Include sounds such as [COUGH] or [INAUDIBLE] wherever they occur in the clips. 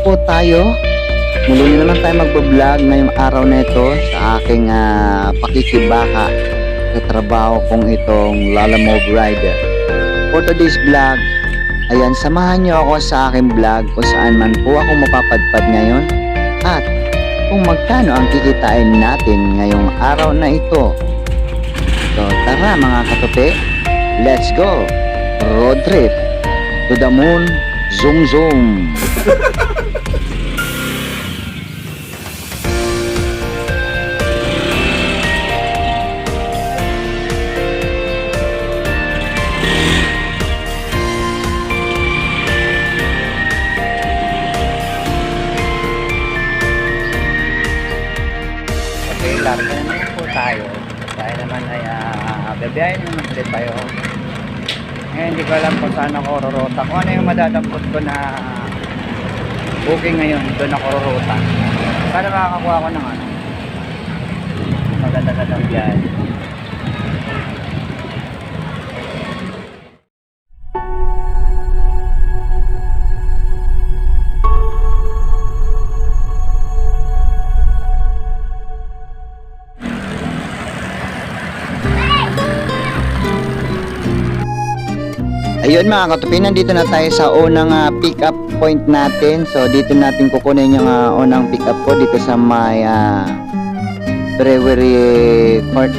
po tayo. Muli na naman tayo magbablog ngayong araw na ito sa aking ah, pakikibaka sa trabaho kong itong Lalamove Rider. For today's vlog, ayan, samahan niyo ako sa aking vlog kung saan man po ako mapapadpad ngayon at kung magkano ang kikitain natin ngayong araw na ito. So tara mga katupe, let's go! Road trip to the moon, zoom zoom. [LAUGHS] bebiyahin naman ulit tayo. Ngayon hindi ko alam kung saan ako rorota. Kung ano yung madadampot ko na booking ngayon, doon ako rorota. Sana makakakuha ko ng ano. Maganda-gandang biyahe. Ayun mga katupi, nandito na tayo sa unang ah, pick up point natin. So dito natin kukunin yung ah, unang pick up ko dito sa may uh, brewery court.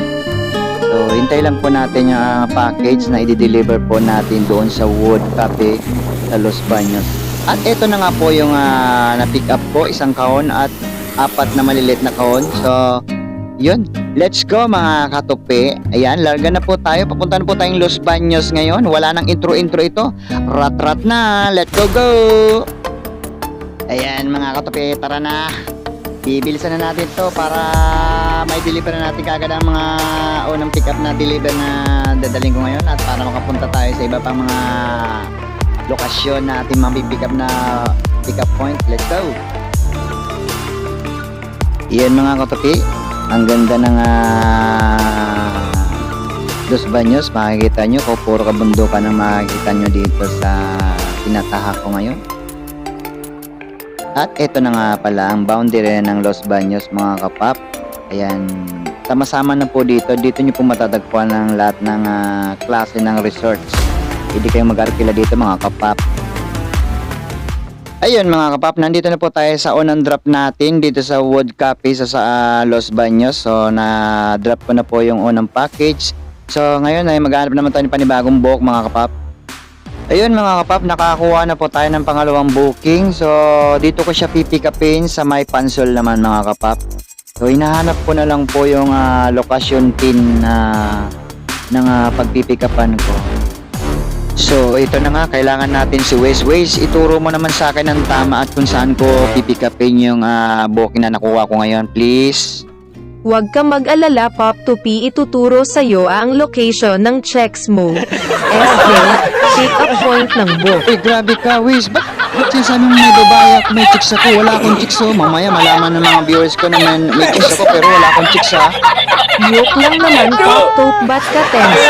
So hintay lang po natin yung ah, package na i-deliver po natin doon sa Wood Cafe sa Los Baños. At ito na nga po yung ah, na-pick up ko, isang kahon at apat na maliliit na kahon. So yun, let's go mga katupi. Ayan, larga na po tayo. Papunta na po tayong Los Baños ngayon. Wala nang intro-intro ito. Rat-rat na. Let's go go! Ayan mga katupi, tara na. Bibilisan na natin to para may deliver na natin kagad ang mga unang pick up na deliver na dadaling ko ngayon at para makapunta tayo sa iba pang mga lokasyon na ating mapipick up na pick up point. Let's go! Iyan mga katupi, ang ganda ng ah, Los Baños. Makikita nyo kung puro kabundukan ang makikita nyo dito sa tinatahak ko ngayon. At ito na nga pala ang boundary ng Los Baños mga kapap. Ayan, sama-sama na po dito. Dito nyo po matatagpuan ng lahat ng ah, klase ng resorts. Hindi kayo mag-arkila dito mga kapap. Ayun mga kapap, nandito na po tayo sa unang drop natin dito sa Wood Cafe sa, sa ah, Los Baños. So na-drop ko na po yung unang package. So ngayon ay maghanap naman tayo ng panibagong book mga kapap. Ayun mga kapap, nakakuha na po tayo ng pangalawang booking. So dito ko siya pipick upin sa may pansol naman mga kapap. So hinahanap ko na lang po yung ah, location pin na ng ah, pagpipick upan ko. So, ito na nga, kailangan natin si Waze. Waze, ituro mo naman sa akin ng tama at kung saan ko pipikapin yung uh, booking na nakuha ko ngayon, please. Huwag ka mag-alala Pop 2P ituturo sa iyo ang location ng checks mo. [LAUGHS] SJ, pick up point ng book. Eh, grabe ka, Waze. Ba't, ba't sinasabi mo may babae at may chicks ako? Wala akong chicks, oh. Mamaya malaman ng mga viewers ko na may, chicks ako, pero wala akong chicks, ha. Joke lang naman Pop 2 ba't ka tense?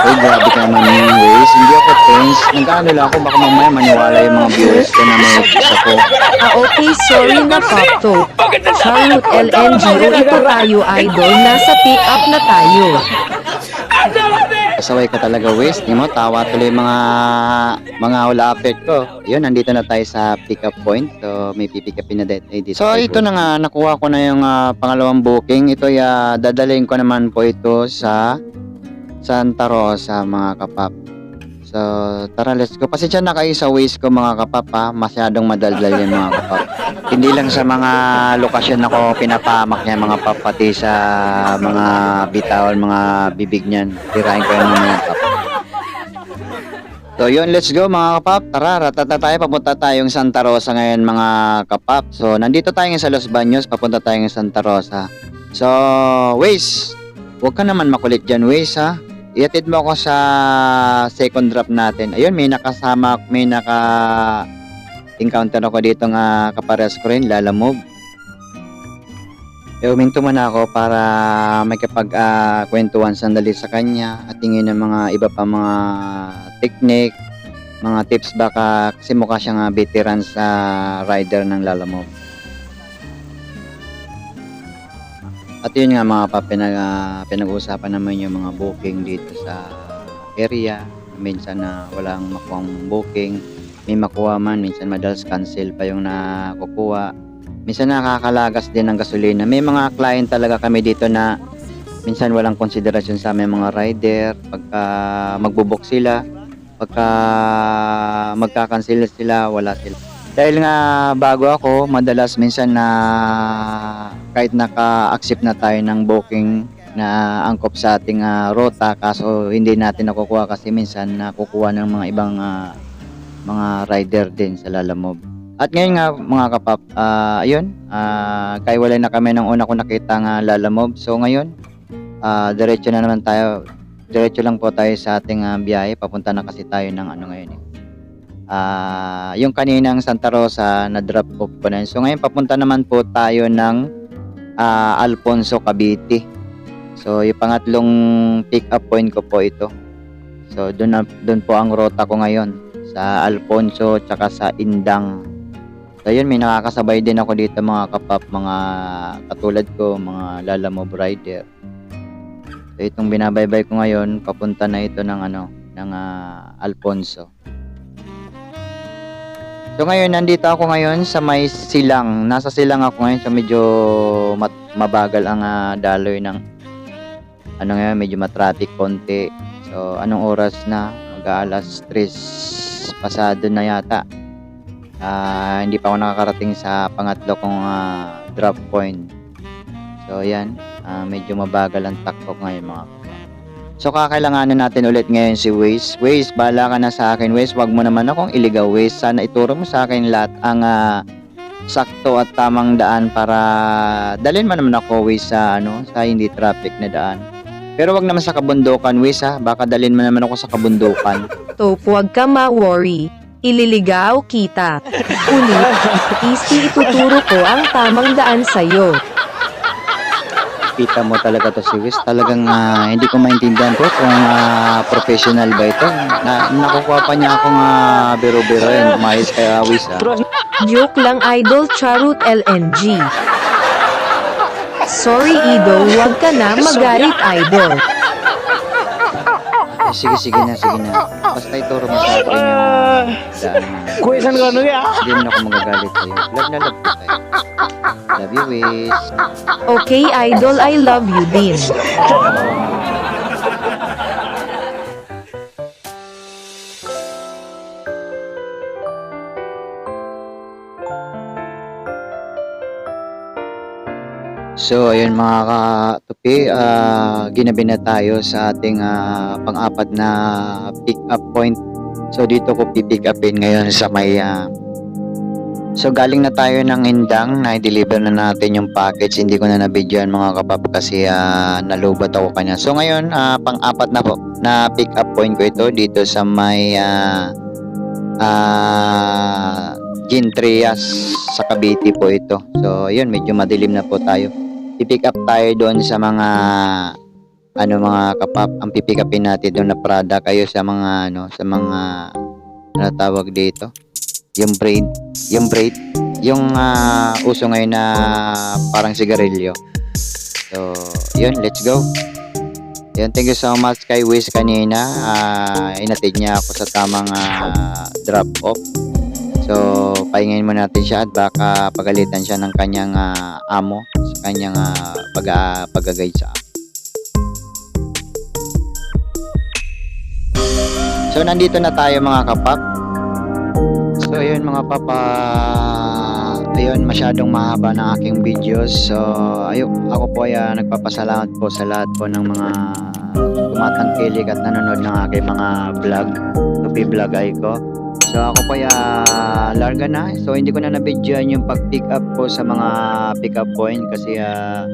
Eh, grabe ka naman Waze. Hindi ako tense. Nag-ano lang ako, baka mamaya maniwala yung mga viewers ko na may chicks ako. Ah okay, sorry na Pop 2. Charlotte LNGO ito tayo idol, nasa pick up na tayo. Pasaway ka talaga, Waze. Di mo, tawa tuloy mga mga ulapit ko. Yun, nandito na tayo sa pick-up point. So, may pipick upin na dito. Eh, dito so, ito na nga, nakuha ko na yung ah, pangalawang booking. Ito, ya, dadalhin ko naman po ito sa Santa Rosa, mga kapap. So, tara, let's go. Pasensya na kayo sa Waze ko, mga kapap, ha. Masyadong madaldal yung mga kapap. [LAUGHS] Hindi lang sa mga lokasyon ako pinapamak niya, mga pap, pati sa mga bitawan, mga bibig niyan. Tirahin ko yung mga kapap. So yun, let's go mga kapap. Tara, ratata tayo. Papunta tayong Santa Rosa ngayon mga kapap. So nandito tayo ngayon sa Los Baños. Papunta tayo ng Santa Rosa. So, Waze, huwag ka naman makulit dyan, Waze ha. Iatid mo ako sa second drop natin. Ayun, may nakasama, may naka encounter ako dito nga kapares ko rin, Lalamove. E uminto muna ako para may kapag ah, kwentuhan sandali sa kanya at tingin ng mga iba pa mga technique, mga tips baka kasi mukha siyang veteran sa rider ng Lalamove. At yun nga mga pa, pinag, ah, pinag-uusapan naman yung mga booking dito sa area. Minsan na walang makuhang booking, may makuha man, minsan madalas cancel pa yung nakukuha. Minsan nakakalagas din ng gasolina. May mga client talaga kami dito na minsan walang konsiderasyon sa aming mga rider. Pagka magbubook sila, pagka magkakancel sila, wala sila. Dahil nga bago ako, madalas minsan na kahit naka-accept na tayo ng booking na angkop sa ating ah, rota kaso hindi natin nakukuha kasi minsan nakukuha ng mga ibang ah, mga rider din sa Lalamove. At ngayon nga mga kapap, ah, ayun, uh, kaya wala na kami ng una ko nakita nga Lalamove. So ngayon, ah, diretso na naman tayo, diretso lang po tayo sa ating ah, biyahe. Papunta na kasi tayo ng ano ngayon eh. Ah, yung kaninang Santa Rosa na drop off ko na yun. So ngayon papunta naman po tayo ng ah, Alfonso Cavite. So yung pangatlong pick up point ko po ito. So doon doon po ang rota ko ngayon sa Alfonso tsaka sa Indang. So yun may nakakasabay din ako dito mga kapap, mga katulad ko, mga Lalamove rider. So itong binabaybay ko ngayon, papunta na ito ng ano, ng ah, Alfonso. So ngayon, nandito ako ngayon sa may silang. Nasa silang ako ngayon. So medyo mat- mabagal ang ah, daloy ng ano ngayon, medyo matraffic konti. So anong oras na? Mag-aalas 3 pasado na yata. Ah, hindi pa ako nakakarating sa pangatlo kong ah, drop point. So yan, ah, medyo mabagal ang takbo ngayon mga. So kakailanganin natin ulit ngayon si Waze. Waze, bala ka na sa akin. Waze, wag mo naman akong iligaw. Waze, sana ituro mo sa akin lahat ang ah, sakto at tamang daan para dalhin mo naman ako Waze sa ano, sa hindi traffic na daan. Pero wag naman sa kabundukan, Waze ha. Baka dalhin mo naman ako sa kabundukan. [LAUGHS] Top huwag ka ma-worry. Ililigaw kita. Ulit, easy ituturo ko ang tamang daan sa'yo. Kita mo talaga to si Wiz. Talagang ah, hindi ko maintindihan po kung ah, professional ba ito. Na, nakukuha pa niya akong uh, biro-biro yan. Umayos kaya Wiz ah. Joke lang idol charut LNG. Sorry Ido, huwag ka na magalit idol. Eh, sige, sige na, sige na. Basta ituro mo sa akin yung daan. Kuwisan ko ano ya? Hindi naman ako magagalit sa'yo. Love na love ko tayo. Love you, Wiz. Okay idol, I love you din. So, ayun mga katupi, ah, ginabi na tayo sa ating ah, pang-apat na pick-up point. So, dito ko pipick upin ngayon sa may... ah, so, galing na tayo ng Indang, na-deliver na natin yung package. Hindi ko na na-videoan mga kapap kasi ah, nalubat ako kanya. So, ngayon, ah, pang-apat na po na pick-up point ko ito dito sa may... ah, ah, Gin Trias sa Cavite po ito. So, yun, medyo madilim na po tayo pipick up tayo doon sa mga ano mga kapap ang pipick upin natin doon na product kayo sa mga ano sa mga ano tawag dito? Yung braid yung braid yung ah, uso ngayon na parang sigarilyo. So yun let's go. Yun thank you so much kay Wiz kanina. Ah, inatid niya ako sa tamang ah, drop off So, pahingin mo natin siya at baka pagalitan siya ng kanyang ah, amo sa kanyang uh, pag, uh, pag-guide sa. So, nandito na tayo mga kapap. So, ayun mga papa. Ayun, masyadong mahaba ng aking videos. So, ayun, ako po ay ah, nagpapasalamat po sa lahat po ng mga tumatangkilik at nanonood ng aking mga vlog. Vlog ay ko. So ako po ya larga na. So hindi ko na na-videoan yung pag-pick up ko sa mga pick up point kasi ah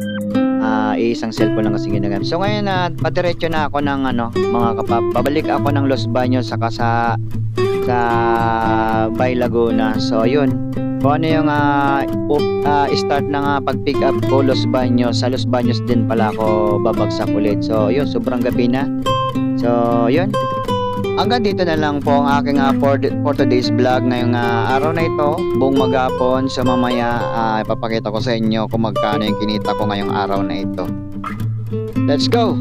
ah, isang cellphone lang kasi ginagamit. So ngayon na padiretso na ako ng ano mga kapap. Babalik ako ng Los Baños saka sa sa Bay Laguna. So yun. Kung ano yung ah, up- ah, start ng ah, pag-pick up ko Los Baños, sa Los Baños din pala ako babagsak ulit. So, yun, sobrang gabi na. So, yun. Hanggang dito na lang po ang aking ah, for, for today's vlog ngayong ah, araw na ito, buong maghapon. So, mamaya ah, ipapakita ko sa inyo kung magkano yung kinita ko ngayong araw na ito. Let's go!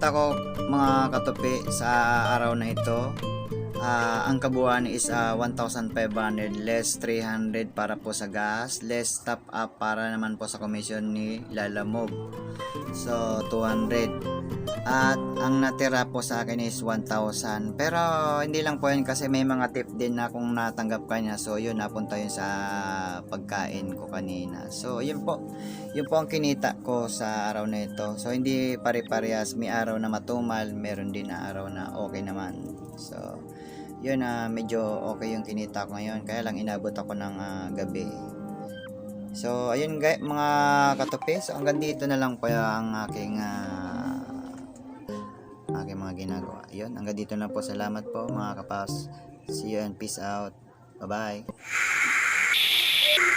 Kinita ko mga katupi sa araw na ito. Ah, ang kabuuan is ah, 1,500 less 300 para po sa gas, less top up para naman po sa commission ni Lalamog. So 200. At ang natira po sa akin is 1,000. Pero hindi lang po yun kasi may mga tip din na kung natanggap ka niya. So yun napunta yun sa pagkain ko kanina. So yun po. Yun po ang kinita ko sa araw na ito. So hindi pare-parehas. May araw na matumal, meron din na araw na okay naman. So yun na medyo okay yung kinita ko ngayon. Kaya lang inabot ako ng ah, gabi. So ayun guys, mga katupi. So hanggang dito na lang po ang aking ah, aking mga ginagawa. Yun, hanggang dito na po. Salamat po mga kapas. See you and peace out. Bye-bye.